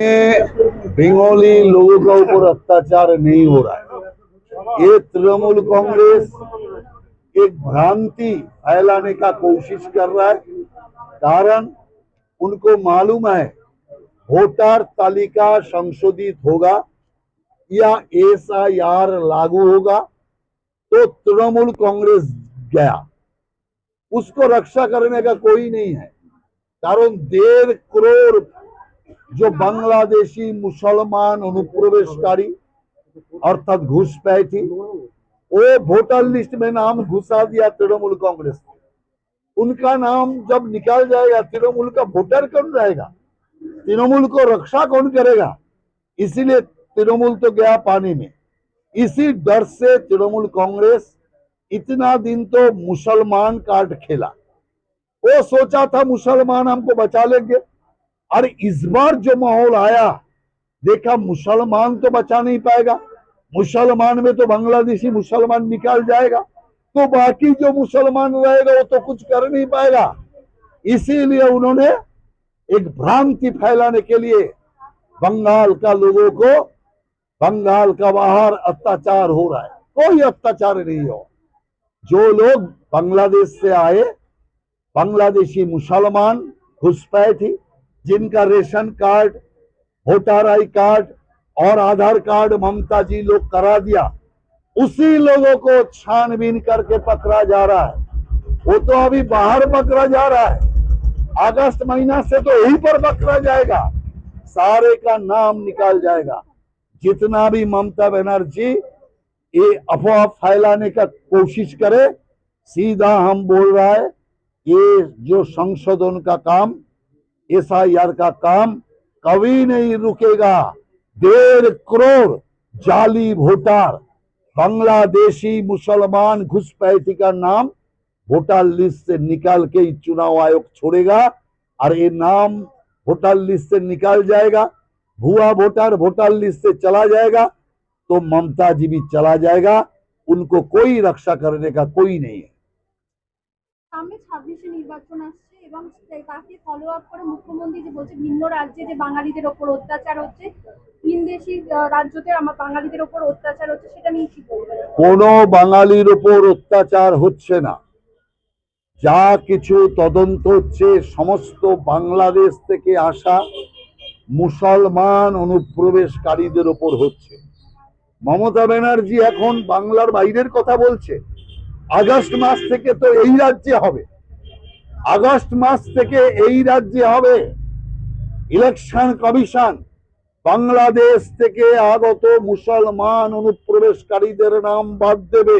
बंगाली लोगों का ऊपर अत्याचार नहीं हो रहा है। ये तृणमूल कांग्रेस एक भ्रांति फैलाने का कोशिश कर रहा है, कारण उनको मालूम है वोटर तालिका संशोधित होगा या एस लागू होगा तो तृणमूल कांग्रेस गया। उसको रक्षा करने का कोई नहीं है, कारण डेढ़ करोड़ जो बांग्लादेशी मुसलमान अनुप्रवेशकारी अर्थात घुसपैठी वो वोटर लिस्ट में नाम घुसा दिया तृणमूल कांग्रेस उनका नाम जब निकाल जाएगा, तृणमूल का वोटर कौन रहेगा? तृणमूल को रक्षा कौन करेगा? इसीलिए तृणमूल तो गया पानी में। इसी डर से तृणमूल कांग्रेस इतना दिन तो मुसलमान कार्ड खेला। वो सोचा था मुसलमान हमको बचा लेंगे। और इस बार जो माहौल आया, देखा मुसलमान तो बचा नहीं पाएगा, मुसलमान में तो बांग्लादेशी मुसलमान निकाल जाएगा तो बाकी जो मुसलमान रहेगा वो तो कुछ कर नहीं पाएगा। इसीलिए उन्होंने एक भ्रांति फैलाने के लिए बंगाल का लोगों को, बंगाल का बाहर अत्याचार हो रहा है। कोई अत्याचार नहीं हो। जो लोग बांग्लादेश से आए, बांग्लादेशी मुसलमान घुसपैठी जिनका ration card voter I card और आधार कार्ड ममता जी लोग करा दिया, उसी लोगों को छानबीन करके पकड़ा जा रहा है। वो तो अभी बाहर पकड़ा जा रहा है। अगस्त महीना से तो यहीं पर पकड़ा जाएगा। सारे का नाम निकाल जाएगा। जितना भी ममता बनर्जी ये अफवाह फैलाने का कोशिश करे, सीधा हम बोल रहा है ये जो संशोधन का काम एस का काम कभी नहीं रुकेगा। डेढ़ करोड़ जाली वोटर बांग्लादेशी मुसलमान घुसपैठी का नाम वोटर लिस्ट से निकाल के चुनाव आयोग छोड़ेगा और ये नाम वोटर लिस्ट से निकाल जाएगा। भुआ वोटर वोटर लिस्ट से चला जाएगा तो ममता जी भी चला जाएगा। उनको कोई रक्षा करने का कोई नहीं है। सामने छब्बीस निर्वाचन এবং তাকে ফলো আপ করে মুখ্যমন্ত্রী যে বলছে, ভিন্ন রাজ্যে যে বাঙালিদের ওপর অত্যাচার হচ্ছে ভিনদেশি রাজ্যতে আমার বাঙালিদের ওপর অত্যাচার হচ্ছে, সেটা নিয়ে কোনো বাঙালির উপর অত্যাচার হচ্ছে না। যা কিছু তদন্ত হচ্ছে, সমস্ত বাংলাদেশ থেকে আসা মুসলমান অনুপ্রবেশকারীদের ওপর হচ্ছে। মমতা ব্যানার্জি এখন বাংলার বাইরের কথা বলছে। আগস্ট মাস থেকে তো এই রাজ্যে হবে। আগস্ট মাস থেকে এই রাজ্যে হবে। ইলেকশন কমিশন বাংলাদেশ থেকে আগত মুসলমান অনুপ্রবেশকারীদের নাম বাদ দেবে।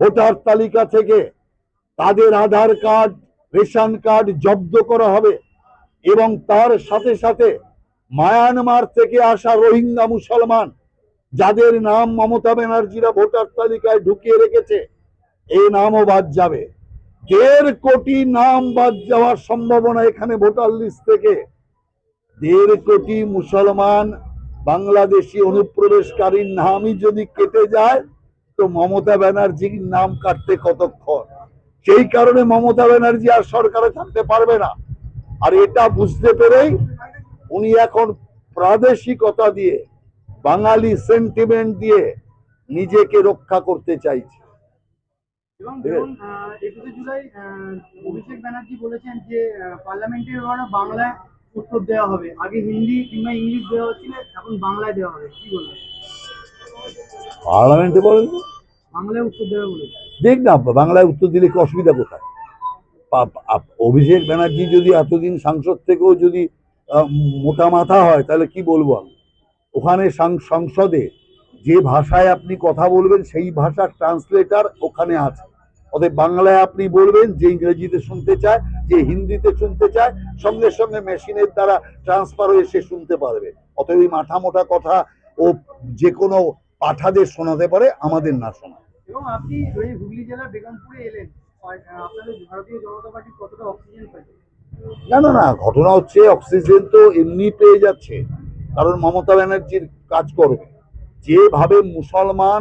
ভোটার তালিকা থেকে তাদের আধার কার্ড, রেশন কার্ড জব্দ করা হবে এবং তার সাথে সাথে মায়ানমার থেকে আসা রোহিঙ্গা মুসলমান যাদের নাম মমতা ব্যানার্জিরা ভোটার তালিকায় ঢুকিয়ে রেখেছে এই নামও বাদ যাবে। দেড় কোটি নাম বাদ যাওয়ার সম্ভাবনা এখানে ভোটার লিস্ট থেকে। দেড় কোটি মুসলমান, বাংলাদেশি অনুপ্রবেশকারীর নামই যদি কেটে যায়, তো মমতা ব্যানার্জির নাম কাটতে কতক্ষণ? সেই কারণে মমতা ব্যানার্জি আর সরকারে থাকতে পারবে না। আর এটা বুঝতে পেরেই উনি এখন প্রাদেশিকতা দিয়ে, বাঙালি সেন্টিমেন্ট দিয়ে নিজেকে রক্ষা করতে চাইছে এবং ধরুন একুশে জুলাই অভিষেক ব্যানার্জি বলেছেন যে পার্লামেন্টের ওখানে বাংলায় উত্তর দেওয়া হবে। আগে হিন্দি কিংবা ইংলিশ দেওয়া হচ্ছিল এখন বাংলায় দেওয়া হবে। কি বলবেন? পার্লামেন্টে বলেন বাংলায় উত্তর দেওয়া বলেছে দেখ না বাংলায় উত্তর দিলে কি অসুবিধা কোথায়? অভিষেক ব্যানার্জি যদি এতদিন সাংসদ থেকেও যদি মোটা মাথা হয় তাহলে কি বলব আমি? ওখানে সংসদে যে ভাষায় আপনি কথা বলবেন সেই ভাষার ট্রান্সলেটার ওখানে আছে। অতএব বাংলায় আপনি বলবেন যে ইংরেজিতে শুনতে চায় যে হিন্দিতে শুনতে চায় সঙ্গে সঙ্গে মেশিনের দ্বারা ট্রান্সফার হয়ে সে শুনতে পারবে। অতএব এই মাথা মোটা কথা ও যে কোনো পাঠাদের শোনাতে পারে আমাদের না শোনা এবং আপনি ওই হুগলি জেলার বেগমপুরে এলেন আপনাদের ভারতীয় জনতা পার্টি কতটা অক্সিজেন পাইছে না না না ঘটনা হচ্ছে অক্সিজেন তো এমনি পেয়ে যাচ্ছে। কারণ মমতা ব্যানার্জির কাজ করবে। যেভাবে মুসলমান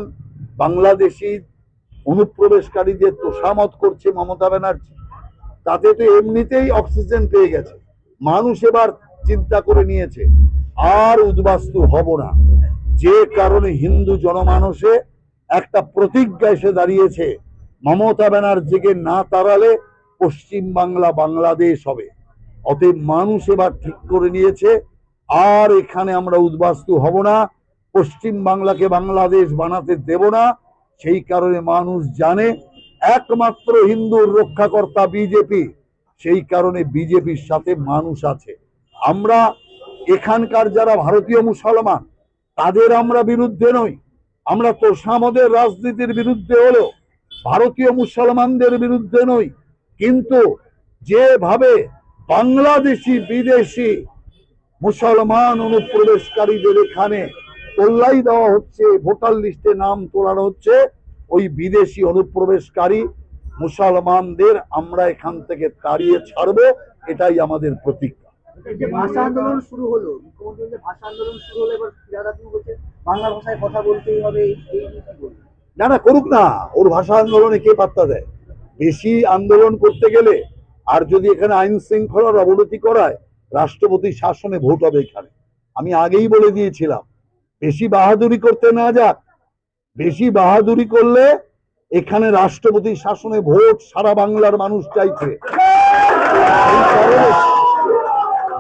বাংলাদেশি অনুপ্রবেশকারীদের তোষামত করছে মমতা ব্যানার্জি। তাতে তো এমনিতেই অক্সিজেন পেয়ে গেছে। মানুষ এবার চিন্তা করে নিয়েছে, আর উদ্বাস্তু হব না। যে কারণে হিন্দু জনমানসে একটা প্রতিজ্ঞা এসে দাঁড়িয়েছে, মমতা ব্যানার্জিকে না তাড়ালে পশ্চিম বাংলা বাংলাদেশ হবে। অতএব মানুষ এবার ঠিক করে নিয়েছে, আর এখানে আমরা উদ্বাস্তু হব না, পশ্চিম বাংলাকে বাংলাদেশ বানাতে দেব না সেই কারণে মানুষ জানে, একমাত্র হিন্দুর রক্ষাকর্তা বিজেপি। সেই কারণে বিজেপির সাথে মানুষ আছে। আমরা এখানকার যারা ভারতীয় মুসলমান, তাদের আমরা বিরুদ্ধে নই। আমরা তো সামদের রাজনীতির বিরুদ্ধে হলেও ভারতীয় মুসলমানদের বিরুদ্ধে নই। কিন্তু যেভাবে বাংলাদেশি বিদেশি মুসলমান অনুপ্রবেশকারীদের এখানে তোল্লাই দেওয়া হচ্ছে ভোটার লিস্টে নাম তোলানো হচ্ছে। ওই বিদেশি অনুপ্রবেশকারী মুসলমানদের আমরা এখান থেকে তাড়িয়ে ছাড়বো এটাই আমাদের প্রতিজ্ঞা। যে ভাষা আন্দোলন শুরু হলো মুখ্যমন্ত্রী ভাষা আন্দোলন শুরু হলো এবার ফিরাদ হাকিম বলছে বাংলা ভাষায় কথা বলতেই হবে এই এই নিয়ে কি বলবেন? না না করুক না ওর ভাষা আন্দোলনে কে পাত্তা দেয়? বেশি আন্দোলন করতে গেলে আর যদি এখানে আইন শৃঙ্খলার অবনতি করায় রাষ্ট্রপতি শাসনে ভোট হবে এখানে। আমি আগেই বলে দিয়েছিলাম বেশি বাহাদুরি করতে না যাক বেশি বাহাদুরি করলে এখানে রাষ্ট্রপতি শাসনে ভোট সারা বাংলার মানুষ চাইছে।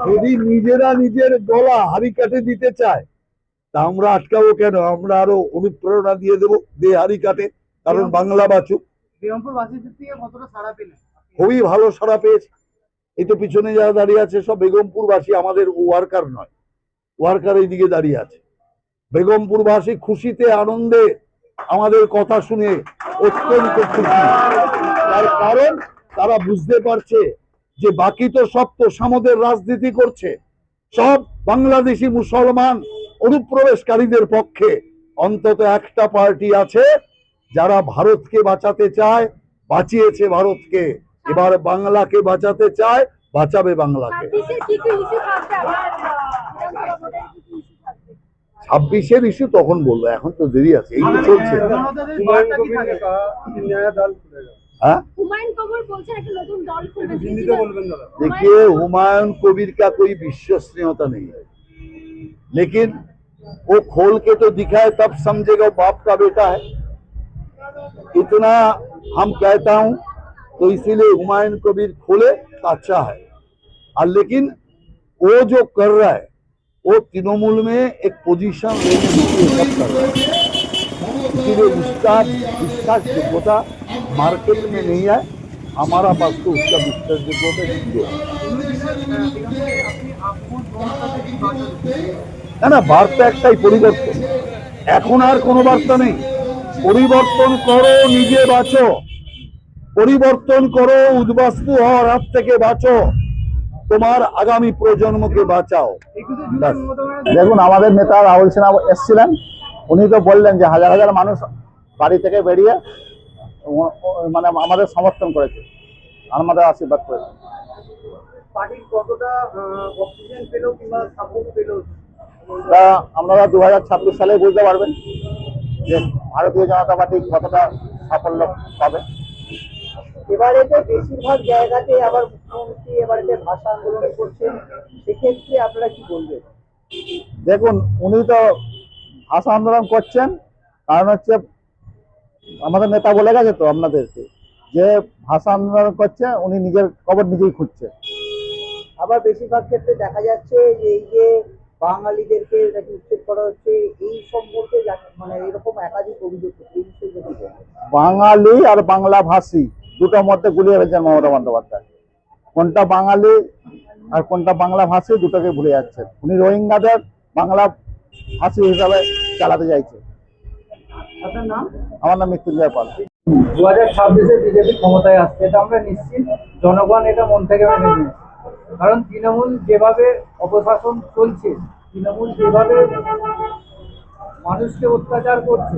যদি নিজেরা নিজের গলা হাড়ি কাটে দিতে চায় তা আমরা আটকাবো কেন? আমরা আরও অনুপ্রেরণা দিয়ে দেবো দিয়ে হাড়ি কাটে কারণ বাংলা বাঁচুক। খুবই ভালো সারা পেয়েছে। এই তো পিছনে যারা দাঁড়িয়ে আছে সব বেগমপুরবাসী আমাদের ওয়ার্কার নয়। ওয়ার্কার এইদিকে দাঁড়িয়ে আছে। বেগমপুরবাসী খুশিতে, আনন্দে আমাদের কথা শুনে অত্যন্ত খুশি। তার কারণ তারা বুঝতে পারছে যে বাকি তো সব তো সামদের রাজনীতি করছে। সব বাংলাদেশি মুসলমান অনুপ্রবেশকারীদের পক্ষে। অন্তত একটা পার্টি আছে যারা ভারতকে বাঁচাতে চায়, বাঁচিয়েছে ভারতকে। এবার বাংলাকে বাঁচাতে চায়, বাঁচাবে বাংলাকে। ছাব্বিশের ইস্যু তখন বলবো এখন তো দেরি আছে এই তো চলছে জনতাদের বার্তা কি থাকে? হ্যাঁ হুমায়ুন কবির বলছেন একটা নতুন দল খুলবে देखिए हुमायूं कबीर का कोई विश्वसनीयता नहीं है लेकिन वो खोल के तो दिखाए तब समझेगा वो बाप का बेटा है इतना हम कहता हूं तो इसीलिए हुमायूं कबीर खोले तो अच्छा है और लेकिन वो जो कर रहा है वो तृणमूल में एक पोजीशन लेने के लिए सब कर रहा है इसीलिए उसका विश्वास योग्यता मार्केट में नहीं है हमारा पास तो उसका विश्वास योग्यता जीरो है আপনি আপন জনতাদের কি বার্তা দিচ্ছেন? না না বার্তা একটাই পরিবর্তন এখন আর কোনো বার্তা নেই পরিবর্তন করো নিজে বাঁচো পরিবর্তন করো উদ্বাস্তু হওয়ার হাত থেকে বাঁচো তোমার আগামী প্রজন্মকে বাঁচাও। দেখুন আমাদের নেতা রাহুল সিনহা এসছিলেন। উনি তো বললেন যে হাজার হাজার মানুষ বাড়ি থেকে বেরিয়ে মানে আমাদের সমর্থন করেছে আমাদের আশীর্বাদ করেছে। তা আপনারা দু হাজার ছাব্বিশ সালে বুঝতে পারবেন যে ভারতীয় জনতা পার্টি কতটা সাফল্য পাবে। এবারে তো বেশিরভাগ জায়গাতে আবার মুখ্যমন্ত্রী এবারে ভাষা আন্দোলন করছেন। সেক্ষেত্রে আপনারা কি বলবেন? দেখুন উনি তো ভাষা আন্দোলন করছেন। কারণ হচ্ছে আমাদের নেতা বলে গেছে তো আপনাদেরকে যে ভাষা আন্দোলন করছে উনি নিজের কবর নিজেই খুঁজছে আবার বেশিরভাগ ক্ষেত্রে দেখা যাচ্ছে যে এই যে বাঙালিদেরকে নাকি উচ্ছেদ করা হচ্ছে এই সম্পর্কে মানে এরকম একাধিক অভিযোগ বাঙালি আর বাংলা ভাষী দুটোর মধ্যে গুলিয়ে ফেলছেন মমতা বন্দ্যোপাধ্যায়। কোনটা বাঙালি আর কোনটা বাংলা ভাষী দুটোকে ভুলে যাচ্ছেন উনি রোহিঙ্গাদের বাংলা ভাষী হিসাবে চালাতে চাইছে। আমার নাম মৃত্যুঞ্জয় পাল। দু হাজার ছাব্বিশে বিজেপি ক্ষমতায় আসছে এটা আমরা নিশ্চিত। জনগণ এটা মন থেকে মেনে নিয়েছে। কারণ তৃণমূল যেভাবে অপশাসন চলছে তৃণমূল যেভাবে মানুষকে অত্যাচার করছে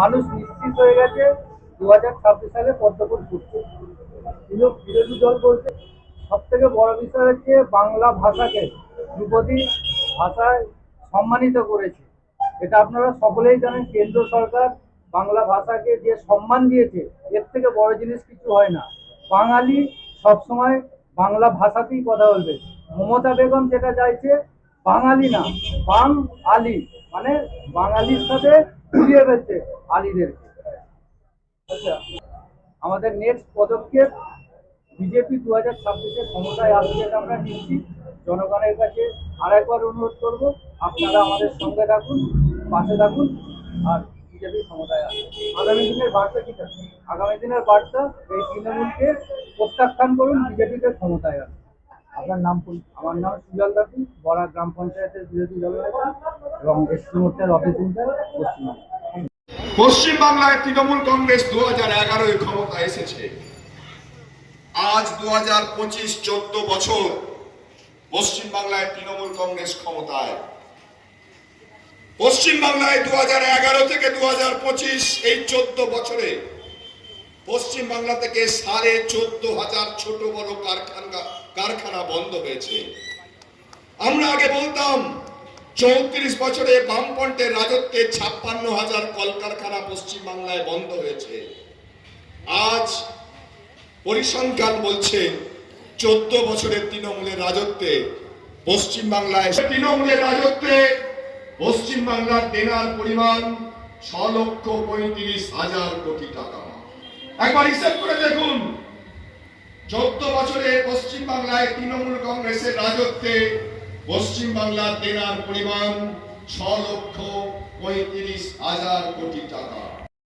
মানুষ নিশ্চিত হয়ে গেছে দু হাজার ছাব্বিশ সালে পদ্মপুর কিন্তু বিরোধী দল বলছে সব থেকে বড় বিষয় হচ্ছে বাংলা ভাষাকে ধ্রুপদী ভাষায় সম্মানিত করেছে। এটা আপনারা সকলেই জানেন, কেন্দ্র সরকার বাংলা ভাষাকে যে সম্মান দিয়েছে, এর থেকে বড় জিনিস কিছু হয় না। বাঙালি সবসময় বাংলা ভাষাতেই কথা বলবে। মমতা বেগম যেটা চাইছে, বাঙালি না বাং আলি মানে বাঙালির সাথে ঘুরিয়ে ফেলছে আলিদেরকে। আমাদের নেক্সট পদক্ষেপ বিজেপি দু হাজার ছাব্বিশে ক্ষমতায় আসবে আমরা নিচ্ছি জনগণের কাছে আর একবার অনুরোধ করব, আপনারা আমাদের সঙ্গে থাকুন, পাশে থাকুন, আর বিজেপি ক্ষমতায় আসবে আগামী দিনের বার্তা কি থাকবে আগামী দিনের বার্তা, এই তৃণমূলকে প্রত্যাখ্যান করুন বিজেপিকে ক্ষমতায় আসবে আপনার নাম আমার নাম সুজল দাসি বড়া গ্রাম পঞ্চায়েতের বিরোধী দলনেতা এবং এসপি মোর্চার অফিস ইনচার্জ, পশ্চিমবঙ্গ। পশ্চিম বাংলায় তৃণমূল কংগ্রেস দু হাজার এগারোয় ক্ষমতা এসেছে। আজ দু হাজার পঁচিশ চোদ্দ বছর পশ্চিম বাংলায় তৃণমূল কংগ্রেস ক্ষমতায়। পশ্চিম বাংলায় দু হাজার এগারো থেকে দু হাজার পঁচিশ এই চোদ্দ বছরে পশ্চিম বাংলা থেকে সাড়ে চোদ্দ হাজার ছোট বড় কারখানা কারখানা বন্ধ হয়েছে। আমরা আগে বলতাম চৌত্রিশ বছরে বামপন্থের রাজত্বে ছাপ্পান্ন হাজার কলকারখানা পশ্চিম বাংলায় বন্ধ হয়েছে। আজ পরিসংখ্যান বলছে চোদ্দ বছরের তৃণমূলের রাজত্বে পশ্চিম বাংলায় তৃণমূলের রাজত্বে পশ্চিম বাংলার দেনার পরিমাণ ছ লক্ষ পঁয়ত্রিশ হাজার কোটি টাকা। একবার হিসেব করে দেখুন, চোদ্দ বছরে পশ্চিম বাংলায় তৃণমূল কংগ্রেসের রাজত্বে পশ্চিম বাংলার দেনার পরিমাণ ছ লক্ষ পঁয়ত্রিশ হাজার কোটি টাকা।